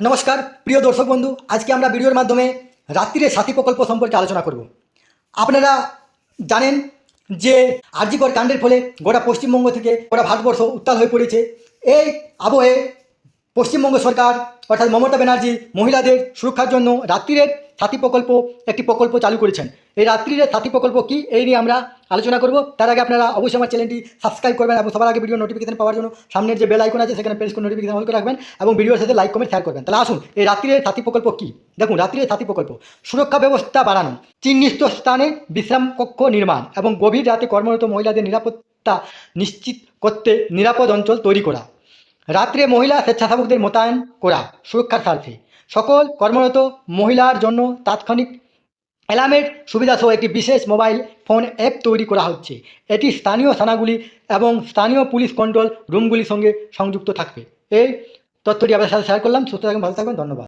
নমস্কার, প্রিয় দর্শক বন্ধু, আজকে আমরা ভিডিওর মাধ্যমে রাত্রিরে সাথী প্রকল্প সম্পর্কে আলোচনা করব। আপনারা জানেন যে আরজিকর কাণ্ডের ফলে গোটা পশ্চিমবঙ্গ থেকে গোটা ভারতবর্ষ উত্তাল হয়ে পড়েছে। এই আবহে পশ্চিমবঙ্গ সরকার, অর্থাৎ মমতা ব্যানার্জি মহিলাদের সুরক্ষার জন্য রাত্রিরের সাথী প্রকল্প, একটি প্রকল্প চালু করেছেন। এই রাত্রিরের সাথী প্রকল্প কি? এই নিয়ে আমরা আলোচনা করব। তার আগে আপনারা অবশ্যই আমার চ্যানেলটি সাবস্ক্রাইব করবেন এবং সবার আগে ভিডিও নোটিফিকেশন পাওয়ার জন্য সামনের যে বেল আইকন আছে, সেখানে প্রেস করে নোটিফিকেশন অল করে রাখবেন এবং ভিডিওর সাথে লাইক কমেন্ট শেয়ার করবেন। তাহলে আসুন, এই রাত্রিরের সাথী প্রকল্প কি? দেখুন রাত্রিরের সাথী প্রকল্প। সুরক্ষা ব্যবস্থা বাড়ানো, চিহ্নিত স্থানে বিশ্রাম কক্ষ নির্মাণ এবং গভীর রাতে কর্মরত মহিলাদের নিরাপত্তা নিশ্চিত করতে নিরাপদ অঞ্চল তৈরি করা। রাত্রে মহিলা স্বেচ্ছাসেবকদের মোতায়েন করা, সুরক্ষার স্বার্থে সকল কর্মরত মহিলার জন্য তাৎক্ষণিক অ্যালার্মের সুবিধাসহ একটি বিশেষ মোবাইল ফোন অ্যাপ তৈরি করা হচ্ছে। এটি স্থানীয় থানাগুলি এবং স্থানীয় পুলিশ কন্ট্রোল রুমগুলির সঙ্গে সংযুক্ত থাকবে। এই তথ্যটি আপনার সাথে শেয়ার করলাম। সুস্থ থাকবেন ভালো থাকবেন ধন্যবাদ।